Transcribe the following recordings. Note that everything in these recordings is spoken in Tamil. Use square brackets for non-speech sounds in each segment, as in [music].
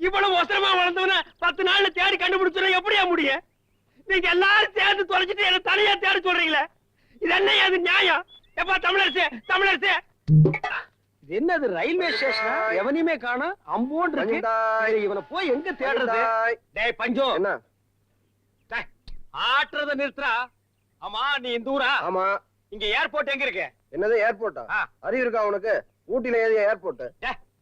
இவ்வளவு ஒசரமா வளர்ந்தவன பத்து நாள்ல தேடி கண்டுபிடிச்சுட எப்படியா முடியும் நீங்க எல்லாரும் சேர்ந்து தொலைச்சிட்டு என்ன தனியா தேட சொல்றீங்களே? இது என்ன அது நியாயம்? எப்பா தமிழரசு தமிழரசு. இது என்னது ரயில்வே ஸ்டேஷன்? எவனையுமே காணும். அம்போன் இருக்கு. இவனை போய் எங்க தேடுறது? டேய் பஞ்சோ. என்ன? ஆட்டுறத நிறுத்துறா. ஆமா நீ இந்த ஊரா? ஆமா. இங்க ஏர்போர்ட் எங்க இருக்கு? என்னது ஏர்போர்ட்டா. அறிவு இருக்கா உனக்கு? ஊட்டில ஏது ஏர்போர்ட்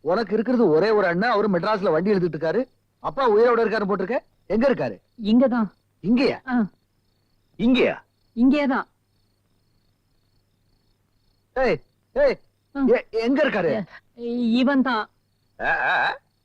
உனக்கு இருக்கிறது ஒரே ஒரு அண்ணன் அவரு மெட்ராஸ்ல வண்டி எழுதிட்டு இருக்காரு. அப்பா உயிரோட இருக்காரு போட்டிருக்க? எங்க இருக்காரு? இங்கதான். இங்கேயா. இங்கேயா? இங்கேதான். ஏய் ஏய் எங்க இருக்காரு? இவன் தான்.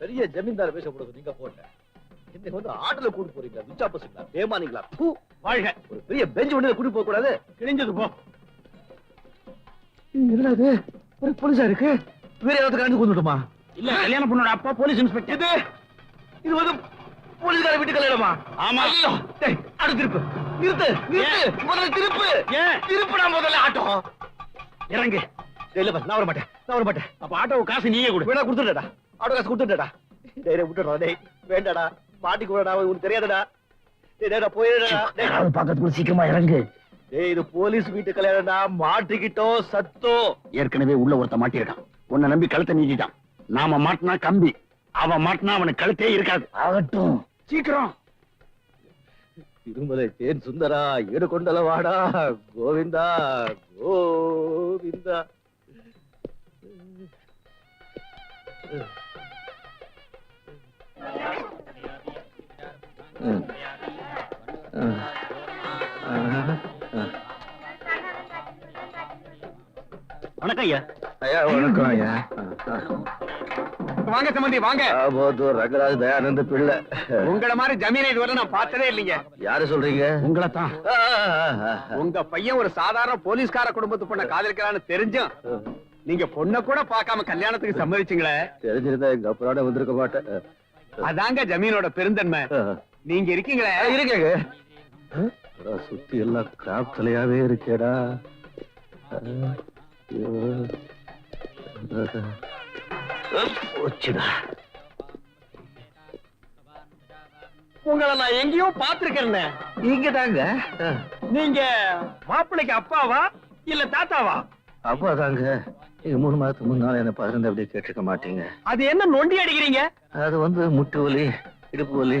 பெரிய ஜமீன்தார் வேஷம் போடுறது நீங்க போட்ட என்ன வந்து ஆட்டோல கூட்டு போறீங்களா விச்சா பசங்களா ஏமானீங்களா பூ வாழ்க. ஒரு பெரிய பெஞ்ச் வண்டியில கூட்டு போக கூடாது. கிழிஞ்சது போ. என்னடா இது? ஒரு போலீஸா இருக்கு? வேற யாராவது கலந்து கொண்டுட்டுமா இல்ல கல்யாண பொண்ணோட அப்பா போலீஸ் இன்ஸ்பெக்டர். இது இது வந்து போலீஸ்கார வீட்டு கல்யாணமா? ஆமா. ஐயோ டேய் அடு திருப்பு. நிறுத்து நிறுத்து. முதல்ல திருப்பு. ஏன்? திருப்புடா முதல்ல ஆட்டோ. இறங்கு. இல்ல நான் வர மாட்டேன் நான் வர மாட்டேன் அப்ப ஆட்டோ காசு நீயே கொடு. வேணா கொடுத்துட்டா ஆட்டோ காசு கொடுத்துட்டா டேய் விட்டுடா டேய். வேண்டாடா. மாட்டி கூடடா உனக்கு தெரியாதடா. டேய் டேய் போயிடா டேய். பக்கத்துக்குள்ள சீக்கிரமா இறங்கு. டேய் இது போலீஸ் வீட்டு கல்யாணம்டா. மாட்டிக்கிட்டோம் சத்தோ. ஏற்கனவே உள்ள ஒருத்த மாட்டிருக்கான். உன்னை நம்பி கழுத்தை நீட்டிட்டான் நாம மாட்டினா கம்பி. அவன் மாட்டினா அவனுக்கு கழுத்தே இருக்காது. ஆகட்டும். சீக்கிரம். திருமலை தேன் சுந்தரா ஈடு கொண்டல வாடா கோவிந்தா கோவிந்தா. வணக்கம் ஐயா. ஐயா வணக்கம் ஐயா. வாங்க சம்பந்தி வாங்க. ஆபோத்தூர் ரங்கராஜ் தயானந்த பிள்ளை. உங்கள மாதிரி ஜமீனை இதுவரை நான் பார்த்ததே இல்லைங்க. யாரு சொல்றீங்க? உங்களை தான். உங்க பையன் ஒரு சாதாரண போலீஸ்கார குடும்பத்து பொண்ண காதலிக்கிறான்னு தெரிஞ்சும் நீங்க பொண்ண கூட பார்க்காம கல்யாணத்துக்கு சம்மதிச்சீங்களே. தெரிஞ்சிருந்தா எங்க அப்புறம் வந்திருக்க மாட்டேன். அதாங்க ஜமீனோட பெருந்தன்மை. நீங்க இருக்கீங்களே? இருக்கேங்க. சுத்தி எல்லாம் கிராப் தலையாவே இருக்கேடா. போச்சுடா. உங்களை நான் எங்கேயோ பாத்துருக்கேன் இங்க தாங்க நீங்க மாப்பிள்ளைக்கு அப்பாவா இல்ல தாத்தாவா? அப்பா தாங்க நீங்க மூணு மாதத்துக்கு முன்னால என்ன பதினந்து அப்படியே கேட்டிருக்க மாட்டீங்க. அது என்ன நொண்டி அடிக்கிறீங்க? அது வந்து முட்டு வலி இடுப்பு வலி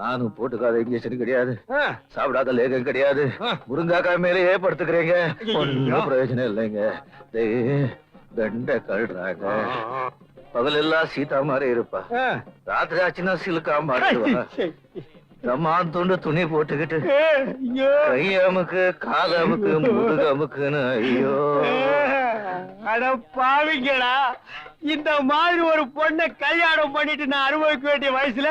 நானும் போட்டுக்காத இன்ஜெக்ஷன் கிடையாது. சாப்பிடாத லேகம் கிடையாது. முருங்காக்காய் மேலேயே படுத்துக்கிறீங்க. ஒன்னும் பிரயோஜனம் இல்லைங்க. பெண்டை கழுறாங்க. பகல் எல்லாம் சீதா மாதிரி இருப்பா. ராத்திரி ஆச்சுன்னா சிலுக்கா மாட்டுவா சரி. தம்மான் துண்டு துணி போட்டுக்கிட்டு ஐயோ. கை அமுக்கு கால் அமுக்கு முதுகு அமுக்குன்னு ஐயோ அட பாவிங்களா இந்த மாதிரி ஒரு பொண்ணை கல்யாணம் பண்ணிட்டு நான் அனுபவிக்க வேண்டிய வயசுல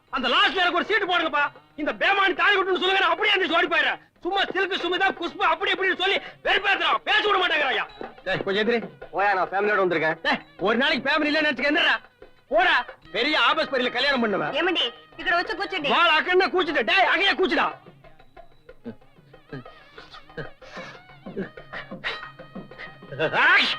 அந்த லாஸ்ட் எனக்கு ஒரு சீட்டு போடுங்கப்பா. இந்த பேமான் தாலி விட்டுன்னு சொல்லுங்க அப்படியே அந்த சோடி போயிடுற சும்மா சில்கு சுமிதா குஷ்பு அப்படி இப்படின்னு சொல்லி வெறுப்பேத்துறான் பேச விட மாட்டேங்கிறாயா? கொஞ்சம் எதிரி ஓயா நான் ஃபேமிலியோட வந்திருக்கேன். ஒரு நாளைக்கு ஃபேமிலி இல்லைன்னு நினைச்சுக்க என்னடா? போடா. பெரிய ஆபஸ்பரியில கல்யாணம் பண்ணுவேன். ஏமண்டி இக்கட வச்சு கூச்சிடு. வாள் அக்கண்ண கூச்சிடு. டேய் அகைய கூச்சிடா. ஆஷ்!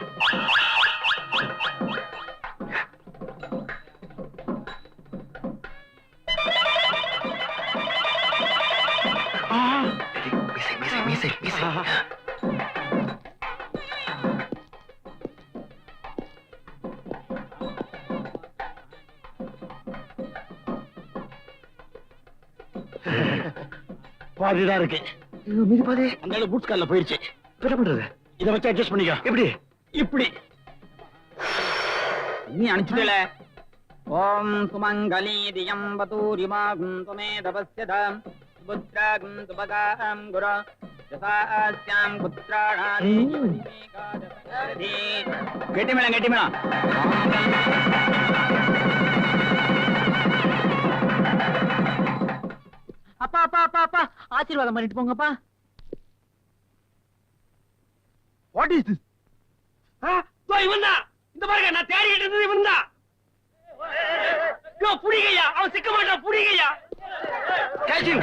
பாதிதான் இருக்கு. மீதி பாதி. அந்த பூட்ஸ் கால்ல போயிருச்சு. என்ன பண்றது? இத வச்சு அட்ஜஸ்ட் பண்ணிக்க. எப்படி? இப்படி. நீ அனுப்பிச்சுட்டல. ஓம் சுமங்கலி தியம் வதூரிமாகும் துமே தபஸ்யதாம் சுபுத்ராகும் சுபகாம் குர. யசாஸ்யாம் புத்ராணாதி கெட்டி மேளம் கெட்டி மேளம் அப்பா அப்பா அப்பா அப்பா. ஆசீர்வாதம் பண்ணிட்டு போங்கப்பா. வாட் இஸ் திஸ் இவன் தான் இந்த பாருங்க நான் தேடிக்கிட்டு இருந்தது இவன் தான் புடிங்கய்யா அவன் சிக்க மாட்டான் புடிங்கய்யா கேட்சிங்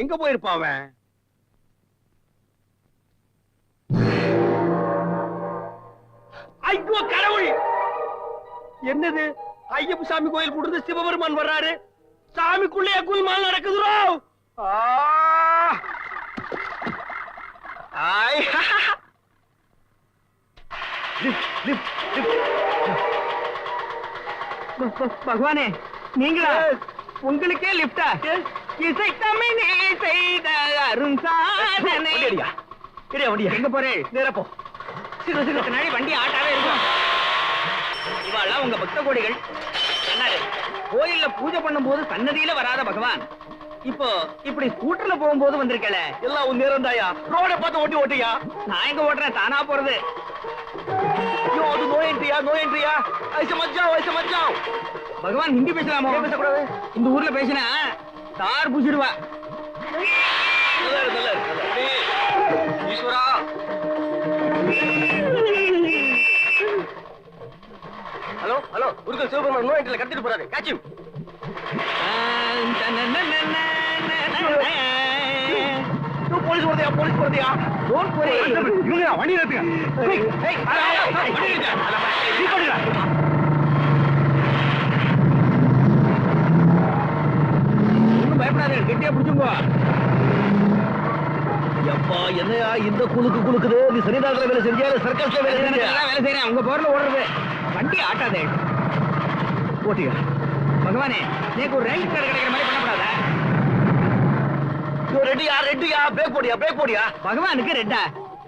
எங்க போயிருப்பான் அவன்? ஐயோ கடவுள்! என்னது? ஐயப்ப சாமி கோயில் கூடுறது சிவபெருமான் வர்றாரு. சாமிக்குள்ளே குல்மால் நடக்குதுரோ? பகவானே நீங்களா? உங்களுக்கே லிப்டா இசை தமிழே செய்த அரும் சாதனை எங்க போறேன் நேரா போ. சிறு சிறு நாளை வண்டி ஆட்டாவே இருக்கும். இவாள்லாம் உங்க பக்த கோடிகள். என்னது கோயில்ல பூஜை பண்ணும்போது சன்னதியில வராத பகவான். இப்போ இப்படி ஸ்கூட்டர்ல போகும்போது வந்திருக்கல எல்லாம் உன் நேரம் தாயா ரோட பார்த்து ஓட்டி ஓட்டியா நான் எங்க ஓட்டுறேன்? தானா போறது. ஐயோ அது நோய் என்றியா நோய் என்றியா ஐச மச்சாவ் ஐச மச்சாவ் பகவான் ஹிந்தி பேசலாமோ? பேசக்கூடாது. இந்த ஊர்ல பேசினா தார் இருக்கு. ஈஸ்வரா. ஹலோ ஹலோ முருகன் சிவபெருமான் நோய் கடத்திட்டு போறாரு. காட்சி போலீஸ் வருதியா போலீஸ் வருதியா டோன்ட் வரி இவங்க வண்டி நிறுத்துங்க. பயப்படாதே கெட்டியா பிடிச்சுங்க. எப்பா என்னையா இந்த குலுக்கு குலுக்குது? நீ சரிதாரத்துல வேலை செஞ்சியா? சர்க்கஸ்ல வேலை செஞ்சியா? வேலை செய்யறேன் உங்க போர்ல ஓடுறது. வண்டி ஆட்டாதே. ஓட்டியா? பகவானே நீக்கு ஒரு ரேங்க் கார்டு கிடைக்கிற மாதிரி பண்ணப்படாத ரெட்டியா ரெட்டியா? பிரேக் போடியா பிரேக் போடியா பகவானுக்கு ரெட்டா.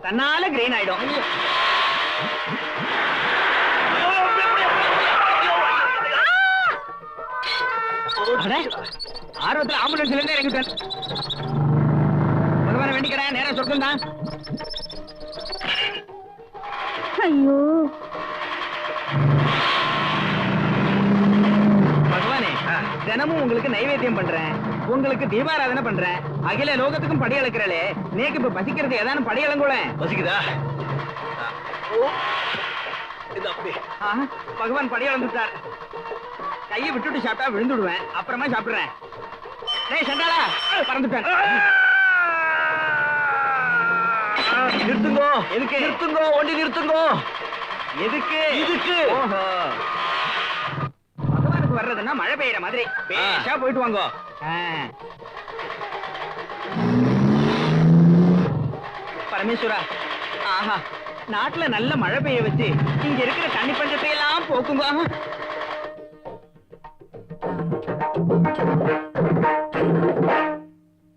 தன்னால கிரீன் ஆயிடும். ஆர்வத்துல ஆம்புலன்ஸ்ல இருந்தே இறங்கிட்டேன். பகவான வேண்டிக்கிறேன் நேரம் சொர்க்கம் தான். ஐயோ. பகவானே தினமும் உங்களுக்கு நைவேத்தியம் பண்றேன். உங்களுக்கு தீபாராதனை பண்றேன். அகில லோகத்துக்கும் படி அளக்கிறளே. நேக்கு இப்ப பசிக்கிறது ஏதானும் படி அளங்குள? பசிக்குதா? பகவான் படி அளந்துட்டார். கையை விட்டுட்டு சாப்பிட்டா விழுந்துடுவேன். அப்புறமா சாப்பிடுறேன். டேய் சண்டாளா பறந்துட்டேன். நிறுத்துங்கோ. எதுக்கு? நிறுத்துங்கோ வண்டி நிறுத்துங்கோ. எதுக்கு? இதுக்கு. பகவானுக்கு வர்றதுன்னா மழை பெய்யற மாதிரி. பேஷா போயிட்டு வாங்கோ. பரமேஸ்வரா ஆஹா நாட்டுல நல்ல மழை பெய்ய வச்சு இங்க இருக்கிற தண்ணி பஞ்சத்தை எல்லாம் போக்குங்க.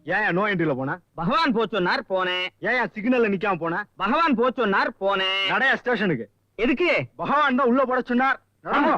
ஏன் நோ என்ட்ரில போன? பகவான் போச்சொன்னார் போனேன் ஏன் சிக்னல்ல நிக்காம போன? பகவான் போச்சொன்னார் போனேன் நடைய ஸ்டேஷனுக்கு எதுக்கு? பகவான் தான் உள்ள போட சொன்னார். நடங்கோ.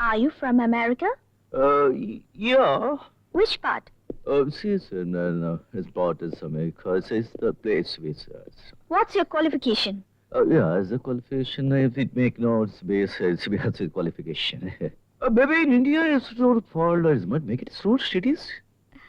Are you from America? Uh, yeah. Which part? Uh, she's in uh, uh his borders America. It's the place we search. Uh, What's your qualification? Uh, yeah, as a qualification, if it make no space, it's because it's qualification. [laughs] uh, maybe in India, it's not fall, as much. Make it road cities.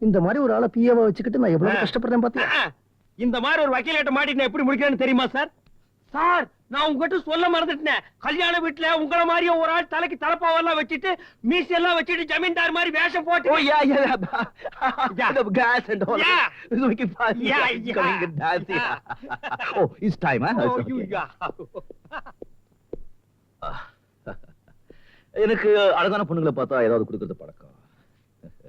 இந்த மாதிரி ஒரு ஆளை பிஏவா வச்சுக்கிட்டு நான் எவ்வளவு. கஷ்டப்படுறேன் பாத்தியா இந்த மாதிரி ஒரு வக்கீலேட்ட மாட்டிட்டு எப்படி முடிக்கிறேன்னு தெரியுமா சார் சார் நான் உங்ககிட்ட சொல்ல மறந்துட்டேன் கல்யாண வீட்டுல உங்கள மாதிரியே ஒரு ஆள் தலைக்கு தலப்பாவெல்லாம் வச்சுட்டு மீசி எல்லாம் வச்சுட்டு ஜமீன்தார் மாதிரி வேஷம் போட்டு Oh, yeah, yeah. yeah. the gas and all. Yeah. It's making fun. Yeah, yeah. coming and dancing. Yeah. oh, it's time, huh? Oh, you [laughs] எனக்கு அழகான பொண்ணுங்களை பார்த்தா ஏதாவது கொடுக்கறது பழக்கம்